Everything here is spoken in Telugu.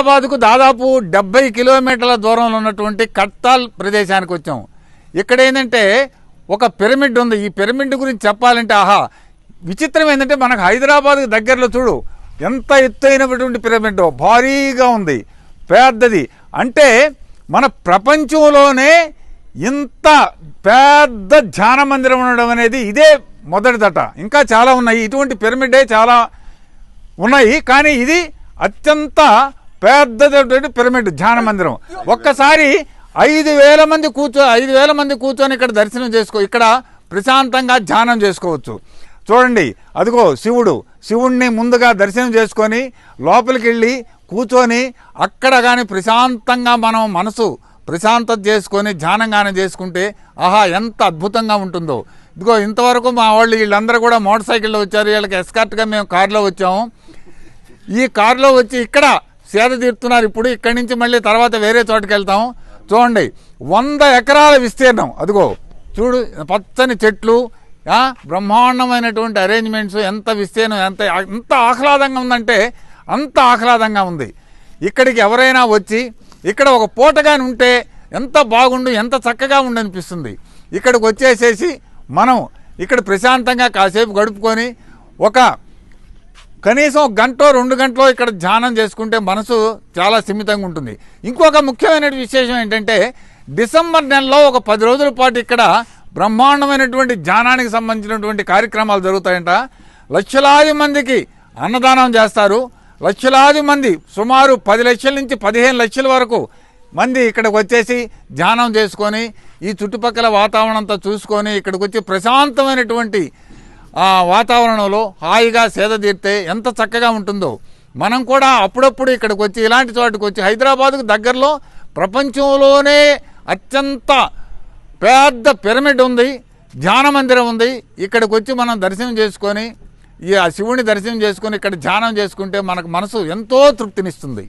హైదరాబాద్కు దాదాపు డెబ్బై కిలోమీటర్ల దూరంలో ఉన్నటువంటి కట్టాల్ ప్రదేశానికి వచ్చాం. ఇక్కడ ఏంటంటే ఒక పిరమిడ్ ఉంది. ఈ పిరమిడ్ గురించి చెప్పాలంటే ఆహా విచిత్రం ఏంటంటే మనకు హైదరాబాద్ దగ్గరలో చూడు ఎంత ఎత్తైనటువంటి పిరమిడ్ భారీగా ఉంది పెద్దది. అంటే మన ప్రపంచంలోనే ఇంత పెద్ద ధ్యాన మందిరం ఉండడం అనేది ఇదే మొదటిదట. ఇంకా చాలా ఉన్నాయి. ఇటువంటి పిరమిడే చాలా ఉన్నాయి. కానీ ఇది అత్యంత పెద్దటువంటి పిరమిడ్ ధ్యాన మందిరం. ఒక్కసారి ఐదు వేల మంది కూర్చో ఐదు వేల మంది కూర్చొని ఇక్కడ దర్శనం చేసుకో ఇక్కడ ప్రశాంతంగా ధ్యానం చేసుకోవచ్చు. చూడండి అదిగో శివుడు. శివుణ్ణి ముందుగా దర్శనం చేసుకొని లోపలికి వెళ్ళి కూర్చొని అక్కడ కానీ ప్రశాంతంగా మనం మనసు ప్రశాంతత చేసుకొని ధ్యానంగానే చేసుకుంటే ఆహా ఎంత అద్భుతంగా ఉంటుందో. ఇదిగో ఇంతవరకు మా వాళ్ళు వీళ్ళందరూ కూడా మోటార్ సైకిల్లో వచ్చారు. వీళ్ళకి ఎస్కార్ట్గా మేము కారులో వచ్చాము. ఈ కారులో వచ్చి ఇక్కడ సేద తీరుతున్నారు ఇప్పుడు ఇక్కడి నుంచి మళ్ళీ తర్వాత వేరే చోటుకి వెళ్తాం. చూడండి వంద ఎకరాల విస్తీర్ణం. అదిగో చూడు పచ్చని చెట్లు బ్రహ్మాండమైనటువంటి అరేంజ్మెంట్స్ ఎంత విస్తీర్ణం ఎంత ఎంత ఆహ్లాదంగా ఉందంటే అంత ఆహ్లాదంగా ఉంది. ఇక్కడికి ఎవరైనా వచ్చి ఇక్కడ ఒక పూటగాని ఉంటే ఎంత బాగుండు ఎంత చక్కగా ఉండనిపిస్తుంది ఇక్కడికి వచ్చేసేసి మనం ఇక్కడ ప్రశాంతంగా కాసేపు గడుపుకొని ఒక కనీసం గంట రెండు గంటలో ఇక్కడ ధ్యానం చేసుకుంటే మనసు చాలా సిమితంగా ఉంటుంది. ఇంకొక ముఖ్యమైన విశేషం ఏంటంటే డిసెంబర్ నెలలో ఒక పది రోజుల పాటు ఇక్కడ బ్రహ్మాండమైనటువంటి ధ్యానానికి సంబంధించినటువంటి కార్యక్రమాలు జరుగుతాయంట. లక్షలాది మందికి అన్నదానం చేస్తారు. లక్షలాది మంది సుమారు పది లక్షల నుంచి పదిహేను లక్షల వరకు మంది ఇక్కడికి వచ్చేసి ధ్యానం చేసుకొని ఈ చుట్టుపక్కల వాతావరణంతో చూసుకొని ఇక్కడికి వచ్చి ప్రశాంతమైనటువంటి ఆ వాతావరణంలో హాయిగా సేద తీరితే ఎంత చక్కగా ఉంటుందో. మనం కూడా అప్పుడప్పుడు ఇక్కడికి వచ్చి ఇలాంటి చోటుకు వచ్చి హైదరాబాద్కు దగ్గరలో ప్రపంచంలోనే అత్యంత పెద్ద పిరమిడ్ ఉంది ధ్యాన మందిరం ఉంది. ఇక్కడికి వచ్చి మనం దర్శనం చేసుకొని ఈ ఆ శివుని దర్శనం చేసుకొని ఇక్కడ ధ్యానం చేసుకుంటే మనకు మనసు ఎంతో తృప్తినిస్తుంది.